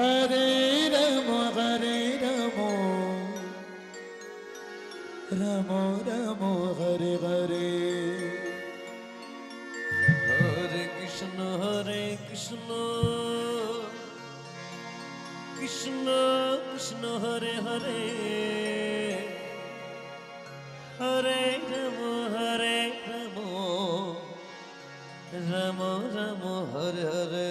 Hare Rama Hare രമോ രമോ രമോ Hare Hare Hare Krishna Hare Krishna Krishna Krishna Hare Hare Hare രമോ Hare രമോ രമോ രമോ Hare Hare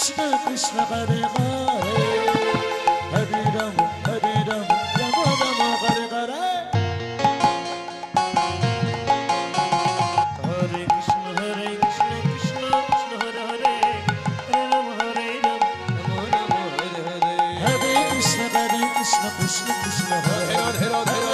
Krishna Krishna Hare Hare Hare Ram Hare Ram Ram Ram Krishna Hare Krishna Krishna Krishna Hare Hare Hare Ram Hare Ram Krishna Hare Krishna Krishna Krishna Hare Hare Hare